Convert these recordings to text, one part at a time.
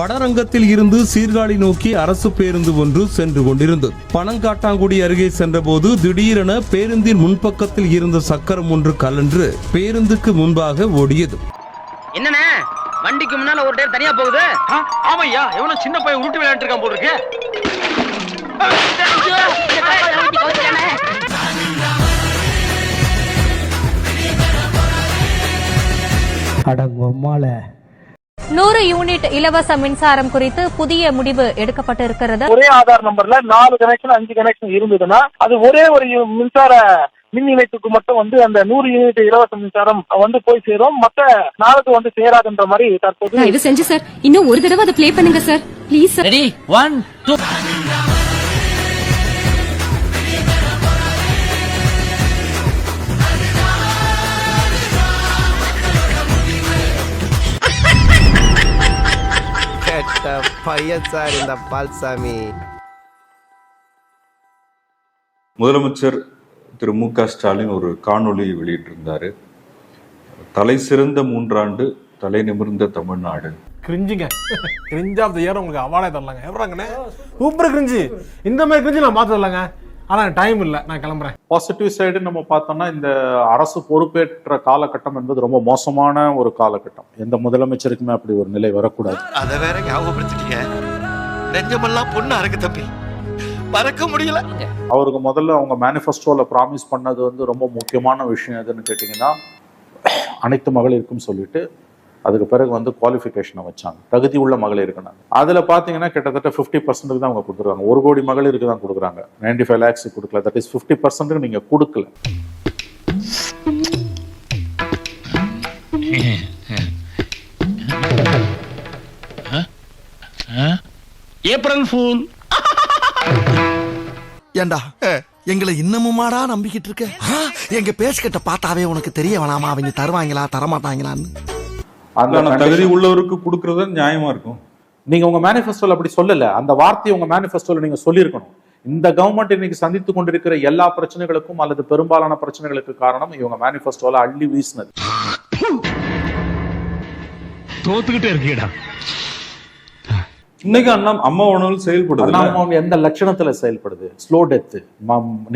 வடரங்கத்தில் இருந்து சீர்காழி நோக்கி அரசு பேருந்து ஒன்று சென்று கொண்டிருந்தது. பனங்காட்டாங்குடி அருகே சென்றபோது திடீரென பேருந்தின் முன்பக்கத்தில் இருந்த சக்கரம் ஒன்று கலன்று பேருந்துக்கு முன்பாக ஓடியது. என்னண்ணே? வண்டிக்கு முன்னால ஒரு டேர் தனியா போகுது? ஆமையா? எவனோ சின்ன பையன் உருட்டு விளையாண்டு இருக்கான் போல இருக்கு. அடங்கொம்மால நூறு யூனிட் இலவச மின்சாரம் குறித்து புதிய முடிவு எடுக்கப்பட்டிருக்கிறது. ஒரே ஆதார் நம்பர்ல நாலு கனெக்ஷன் அஞ்சு கனெக்ஷன் இருந்ததுன்னா அது ஒரே ஒரு மின்சார மின் இணைப்புக்கு மட்டும் வந்து அந்த நூறு யூனிட் இலவச மின்சாரம் வந்து போய் சேரும். மத்த நாளுக்கு வந்து சேராதுன்ற மாதிரி தற்போது தயவு செஞ்சு சார். இன்னும் ஒரு தடவை அதை ப்ளே பண்ணுங்க sir. Please ready one two கெட்ட பையன் சார் இந்த பால்சாமி. முதலமைச்சர் திரு மு க ஸ்டாலின் ஒரு காணொளி வெளியிட்டிருந்தாரு. தலை சிறந்த மூன்றாண்டு தலை நிமிர்ந்த தமிழ்நாடு. கிரிஞ்சுங்க. கிரிஞ்ச் ஆஃப் த இயர் உங்களுக்கு அவார்டே தரலாங்க. எவ்வளோங்கண்ணே சூப்பர் கிரிஞ்சு. இந்த மாதிரி கிரிஞ்சு நான் பார்த்து தரலாங்க ஆனால் டைம் இல்லை. நான் கிளம்புறேன். பாசிட்டிவ் சைடு நம்ம பார்த்தோம்னா இந்த அரசு பொறுப்பேற்ற காலகட்டம் என்பது ரொம்ப மோசமான ஒரு காலகட்டம். எந்த முதலமைச்சருக்குமே அப்படி ஒரு நிலை வரக்கூடாது. அத வேற ஞாபகப்படுத்திட்டீங்க. நெஞ்சமெல்லாம் பொண்ணு அறக்கு தம்பி. மறக்க முடியல. அவருக்கு முதல்ல அவங்க மேனிஃபெஸ்டோல ப்ராமிஸ் பண்ணது வந்து ரொம்ப முக்கியமான விஷயம் எதுன்னு கேட்டிங்கன்னா அனைத்து மகளிருக்கும் சொல்லிட்டு அதுக்கு பிறகு வந்து குவாலிஃபிகேஷனை வச்சாங்க. தகுதி உள்ள மகளிருக்கு அதில் பார்த்தீங்கன்னா கிட்டத்தட்ட ஃபிஃப்டி பர்சன்ட்டுக்கு தான் அவங்க கொடுத்துருக்காங்க ஒரு கோடி மகளிருக்கு தான் கொடுக்குறாங்க. நைன்டி ஃபைவ் லேக்ஸ் கொடுக்கல தட் இஸ் ஃபிஃப்டி பர்சன்ட்டுக்கு நீங்கள் கொடுக்கல. April fool. ஏண்டா? எங்களை இன்னமுமாடா நம்பிக்கிட்டு இருக்க? எங்க பேசுகிட்ட பார்த்தாவே உனக்கு தெரிய வேணாமா? அவங்க தருவாங்களா? தரமாட்டாங்களான்னு. அந்த தகுதி உள்ளவருக்கு கொடுக்கறது நியாயமா இருக்கும். நீங்க உங்க மேனிஃபெஸ்டோல அப்படி சொல்லல. அந்த வார்த்தையை உங்க மேனிஃபெஸ்டோல நீங்க சொல்லியிருக்கணும். இந்த கவர்மெண்ட் இன்னைக்கு சந்தித்து கொண்டிருக்கிற எல்லா பிரச்சனைகளுக்கும் அல்லது பெரும்பாலான பிரச்சனைகளுக்கு காரணம் இவங்க மேனிஃபெஸ்டோல அள்ளி வீசினது. தோத்துக்கிட்டே இருக்கீடா. இன்னைக்கு அண்ணா அம்மா உணவு செயல்படுது அண்ணாமலை எந்த லட்சணத்துல செயல்படுது? ஸ்லோ டெத்து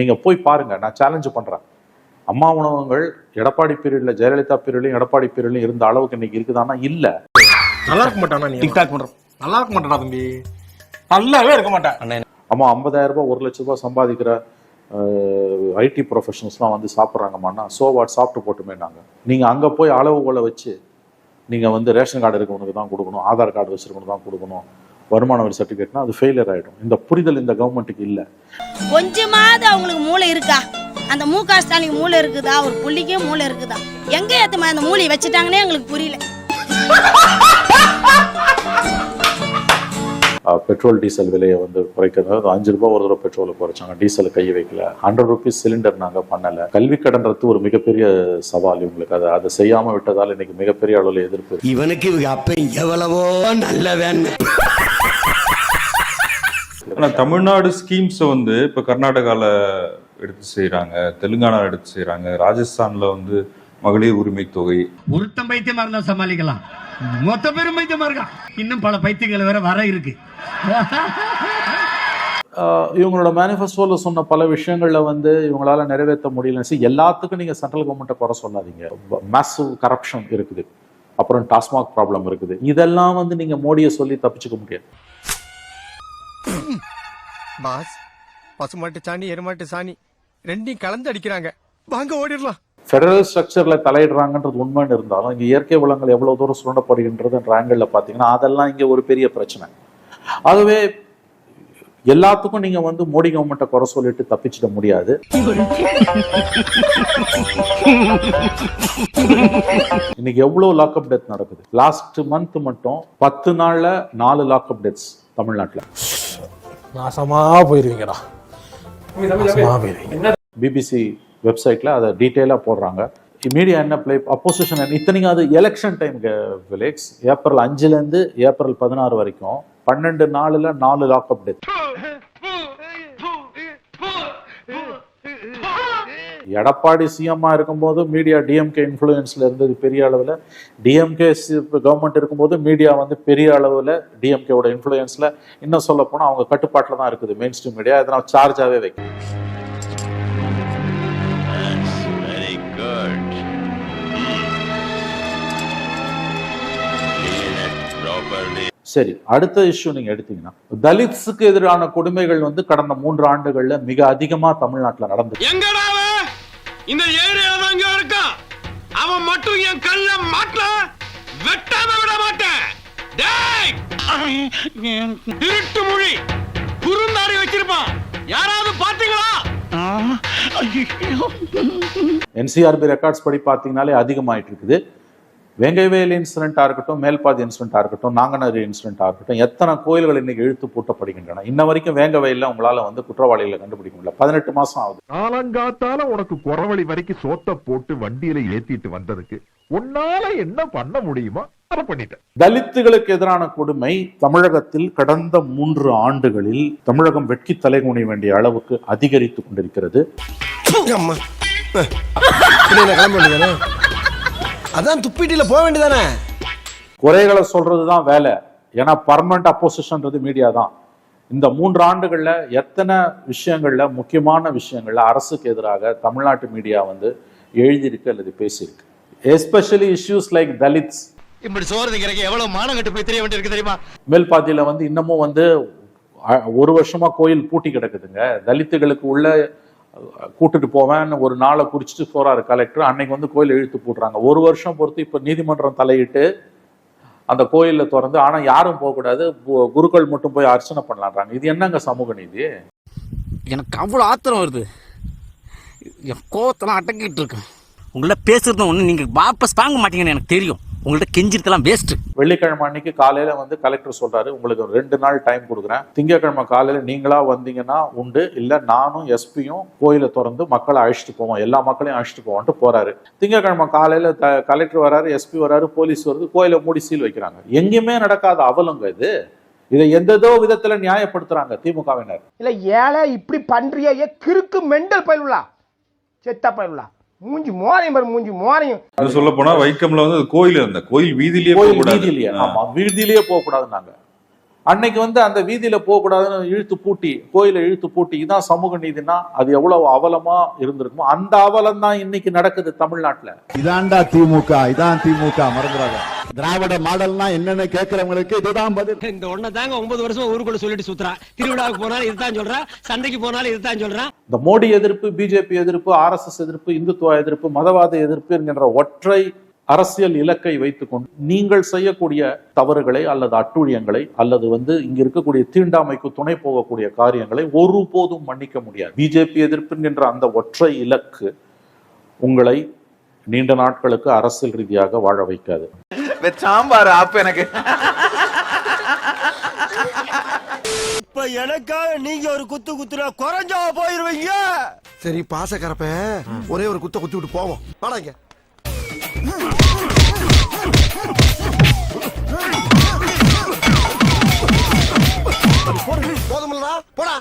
நீங்க போய் பாருங்க. நான் சேலஞ்சு பண்றேன். அம்மா உணவகங்கள் எடப்பாடி பீரியட்ல ஜெயலலிதா பீரியட்லயும் எடப்பாடி பீரியட்லயும் இருந்த அளவுக்கு இன்னைக்கு இருக்குதானா இல்ல. நல்லா இருக்க மாட்டானா நீ? டிக்டாக் நல்லா இருக்க மாட்டாடா தம்பி? நல்லாவே இருக்க மாட்டேன் அம்மா ஐம்பதாயிரம் ரூபாய் ஒரு லட்ச ரூபாய் சம்பாதிக்கிற ஐடி ப்ரொஃபஷனல்ஸ்லாம் வந்து சாப்பிட்றாங்கம்மாண்ணா. சோ வாட் சாப்பிட்டு போட்டுமே நாங்க. நீங்க அங்க போய் அளவுகோலை வச்சு நீங்க வந்து ரேஷன் கார்டு இருக்கவனுக்கு தான் கொடுக்கணும் ஆதார் கார்டு வச்சிருக்கவனுக்கு தான் கொடுக்கணும் வருமான வரி சர்டிஃபிகேட்னா அது ஃபெயிலியர் ஆயிடும். இந்த புரிதல் இந்த கவர்மெண்ட்டுக்கு இல்ல. கொஞ்சமாவது அவங்களுக்கு மூளை இருக்கா? அந்த மு க ஸ்டாலின் மூளை இருக்குதா? ஒரு புள்ளிக்கே மூளை இருக்குதா? எங்க ஏத்தமா அந்த மூளையை வச்சுட்டாங்கன்னே எங்களுக்கு புரியல. பெட்ரோல் டீசல் விலையை வந்து குறைக்கிறது. அஞ்சு ரூபாய் ஒரு தடவை பெட்ரோலை குறைச்சாங்க. டீசலை கை வைக்கல. ஹண்ட்ரட் ருபீஸ் சிலிண்டர் நாங்க பண்ணல. கல்வி கடன்றது ஒரு மிகப்பெரிய சவால் இவங்களுக்கு. அதை அதை செய்யாம விட்டதால் இன்னைக்கு மிகப்பெரிய அளவில் எதிர்ப்பு. இவனுக்கு இவங்க அப்ப எவ்வளவோ நல்லவன் ஆனா தமிழ்நாடு ஸ்கீம்ஸ் வந்து இப்ப கர்நாடகால எடுத்து செய்றாங்க தெலுங்கானா எடுத்து செய்றாங்க ராஜஸ்தான்ல வந்து மகளிர் உரிமை தொகை. ஒருத்தன் பைத்தியமா இருந்தா சமாளிக்கலாம். மொத்த பேரும் பைத்தியமா இருக்கான் இன்னும் பல பைத்தியங்கள் வேற வர இருக்கு. இவங்களோட மேனிஃபெஸ்டோல சொன்ன பல விஷயங்கள்ல வந்து இவங்களால நிறைவேற்ற முடியல See, எல்லாத்துக்கும் நீங்க சென்ட்ரல் கவர்மெண்ட்டை குறை சொல்லாதீங்க. மேசிவ் கரப்ஷன் இருக்குது. அப்புறம் டாஸ்மாக் ப்ராப்ளம் இருக்குது. இதெல்லாம் வந்து நீங்க மோடியை சொல்லி தப்பிச்சுக்க முடியாது. பாஸ் பசுமாட்டு சாணி எருமாட்டு சாணி. ரெண்டையும் கலந்து அடிக்கிறாங்க. வாங்க ஓடிடலாம். ஃபெடரல் ஸ்ட்ரக்சர்ல தலையிடுறாங்கன்றது உண்மைன்னு இருந்தாலும் இங்க இயற்கை வளங்கள் எவ்வளவு தூரம் சுரண்டப்படுகின்றதுன்ற ஆங்கிள் பாத்தீங்கன்னா அதெல்லாம் இங்க ஒரு பெரிய பிரச்சனை. ஆகவே எல்லாத்துக்கும் நீங்க வந்து மோடி கவர்மெண்ட்டை குறை சொல்லிட்டு தப்பிச்சிட முடியாது. இன்னைக்கு எவ்வளவு லாக்அப் டெத் நடக்குது? லாஸ்ட் மந்த் மட்டும் பத்து நாள்ல நாலு லாக்அப் டெத்ஸ் தமிழ்நாட்டுல. நாசமா போயிருவீங்கடா. பிபிசி வெப்சைட்ல அதை டீட்டெயிலாக போடுறாங்க. மீடியா என்ன பிளே அப்போசிஷன் இத்தனைக்கும் அது எலெக்ஷன் டைம் விலேக்ஸ் ஏப்ரல் அஞ்சுலேருந்து ஏப்ரல் பதினாறு வரைக்கும் பன்னெண்டு நாளில் நாலு லாக்அப் டெத் எடப்பாடி சிஎம்மா இருக்கும்போது மீடியா டிஎம்கே இன்ஃப்ளூயன்ஸில் இருந்தது பெரிய அளவில். டிஎம்கே கவர்மெண்ட் இருக்கும்போது மீடியா வந்து பெரிய அளவில் டிஎம்கேவோட இன்ஃப்ளூயன்ஸில் இன்னும் சொல்ல போனால் அவங்க கட்டுப்பாட்டில் தான் இருக்குது மெயின் ஸ்ட்ரீம் மீடியா இதை நான் சார்ஜாகவே வைக்கிறேன். சரி அடுத்த இஷ்யூ நீங்க எடுத்தீங்கன்னா தலித்ஸுக்கு எதிரான கொடுமைகள் வந்து கடந்த மூன்று ஆண்டுகள்ல மிக அதிகமா தமிழ்நாட்டுல நடந்து இந்த ஏரியால தான் இங்க இருக்கான் அவன் மட்டும் என் கல்ல மாட்ட வெட்டாம விட மாட்டேன். டேய்! திருட்டு மொழி. குறுந்தாடி வச்சிருப்பான். யாராவது பாத்தீங்களா என்சிஆர்பி ரெக்கார்ட்ஸ் படி பார்த்தீங்கனாலே அதிகமாயிட்டு இருக்குது வெங்கைவேல் இன்சிடென்ட்டாக இருக்கட்டும் மேல்பாதி இன்சிடென்ட்டாக இருக்கட்டும் நாங்கநரி இன்சிடென்ட்டாக இருக்கட்டும் எத்தனை கோயில்கள் இன்னைக்கு இழுத்து பூட்டப்படுகின்றன? இன்ன வரைக்கும் வேங்கவேலில் உங்களால வந்து குற்றவாளிகளை கண்டுபிடிக்க முடியல. பதினெட்டு மாசம் ஆகுது. காலங்காத்தால உனக்கு குறவழி வரைக்கும் சோத்த போட்டு வண்டியில ஏத்திட்டு வந்ததுக்கு உன்னால என்ன பண்ண முடியுமோ அதை பண்ணிட்டேன். தலித்துகளுக்கு எதிரான கொடுமை தமிழகத்தில் கடந்த மூன்று ஆண்டுகளில் தமிழகம் வெட்கி தலைகுனிய வேண்டிய அளவுக்கு அதிகரித்து கொண்டிருக்கிறது. அதான் துப்பிட்டில போக வேண்டியதானே? குறைகளை சொல்றதுதான் வேலை. ஏன்னா பர்மனண்ட் அப்போசிஷன்றது மீடியா தான். இந்த மூன்று ஆண்டுகள்ல எத்தனை விஷயங்கள்ல முக்கியமான விஷயங்கள்ல அரசுக்கு எதிராக தமிழ்நாட்டு மீடியா வந்து எழுதியிருக்கு அல்லது பேசியிருக்கு. எஸ்பெஷலி இஷ்யூஸ் லைக் தலித்ஸ் இப்படி சோறு திங்கிறக்கு எவ்வளவு மானம் கட்டு போய் தெரிய வேண்டியிருக்கு தெரியுமா? மேல்பாத்தியில வந்து இன்னமும் வந்து அ- ஒரு வருஷமா கோயில் பூட்டி கிடக்குதுங்க. தலித்துகளுக்கு உள்ள கூட்டிட்டு போவேன். ஒரு நாளை குறிச்சிட்டு போறாரு கலெக்டர் அன்னைக்கு வந்து கோயில் இழுத்து போடுறாங்க ஒரு வருஷம் பொறுத்து இப்ப நீதிமன்றம் தலையிட்டு அந்த கோயிலில் திறந்து ஆனால் யாரும் போகக்கூடாது கு- குருக்கள் மட்டும் போய் அர்ச்சனை பண்ணலான்றாங்க. இது என்னங்க சமூக நீதி? எனக்கு அவ்வளோ ஆத்திரம் வருது. என் கோவத்தெல்லாம் அடக்கிட்டு இருக்கேன். உங்கள்ட்ட பேசுறது ஒன்று நீங்கள் வாபஸ் வாங்க மாட்டீங்கன்னு எனக்கு தெரியும். உங்கள்ட்ட கெஞ்சிருத்தெல்லாம் வேஸ்ட் வெள்ளிக்கிழமை அன்னைக்கு காலையில வந்து கலெக்டர் சொல்றாரு உங்களுக்கு ரெண்டு நாள் டைம் கொடுக்குறேன். திங்கட்கிழமை காலையில நீங்களா வந்தீங்கன்னா உண்டு இல்ல நானும் எஸ்பியும் கோயிலை திறந்து மக்களை அழைச்சிட்டு போவோம். எல்லா மக்களையும் அழைச்சிட்டு போவோம்ட்டு போறாரு. திங்கட்கிழமை காலையில த- கலெக்டர் வராரு எஸ்பி வராரு போலீஸ் வருது கோயிலை மூடி சீல் வைக்கிறாங்க. எங்கேயுமே நடக்காத அவலங்க இது. இதை எந்ததோ விதத்துல நியாயப்படுத்துறாங்க திமுகவினர். இல்ல ஏழை இப்படி பண்றிய கிறுக்கு மெண்டல் பயிலுலா? செத்த பயிலுலா? மூஞ்சி மோரையும் பாரு மூஞ்சி மோரையும் அது சொல்ல போனா வைக்கம்ல வந்து அது கோயில் இருந்த கோயில் வீதியிலேயே ஆ. ஆமா வீதியிலேயே போக கூடாதுன்னாங்க அன்னைக்கு வந்து அந்த வீதியில போக கூடாதுன்னு இழுத்து பூட்டி கோயிலை இழுத்து பூட்டி இதான் சமூக நீதினா அது எவ்வளவு அவலமா இருந்திருக்குமோ அந்த அவலம் தான் இன்னைக்கு நடக்குது தமிழ்நாட்டுல. இதான்டா திமுக இதான் திமுக மறந்துடாத. திராவிட மாடல்னா என்னன்னு கேக்குறவங்களுக்கு இதுதான் பதில். இந்த ஒண்ணு தாங்க ஒன்பது வருஷம் ஊருக்குள்ள சொல்லிட்டு சுத்துறான் திருவிழாவுக்கு போனாலும் இதுதான் சொல்றான் சந்தைக்கு போனாலும் இதுதான் சொல்றான் இந்த மோடி எதிர்ப்பு பிஜேபி எதிர்ப்பு ஆர்எஸ்எஸ் எதிர்ப்பு இந்துத்துவ எதிர்ப்பு மதவாத எதிர்ப்பு என்கின்ற ஒற்றை அரசியல் இலக்கை வைத்துக்கொண்டு நீங்கள் செய்யக்கூடிய தவறுகளை அல்லது அட்டூழியங்களை அல்லது வந்து இங்க இருக்கக்கூடிய தீண்டாமைக்கு துணை போகக்கூடிய காரியங்களை ஒருபோதும் மன்னிக்க முடியாது. பிஜேபி எதிர்ப்பு என்கின்ற அந்த ஒற்றை இலக்கு உங்களை நீண்ட நாட்களுக்கு அரசியல் ரீதியாக வாழ வைக்காது. சாம்பார் ஆப்பு எனக்கு. இப்ப எனக்காக நீங்க ஒரு குத்து குத்துனா குறைஞ்சா போயிருவீங்க. சரி பாசக்கரப்ப ஒரே ஒரு குத்த குத்தி விட்டு போவோம். வாடாங்க போதுமில்லடா போடா.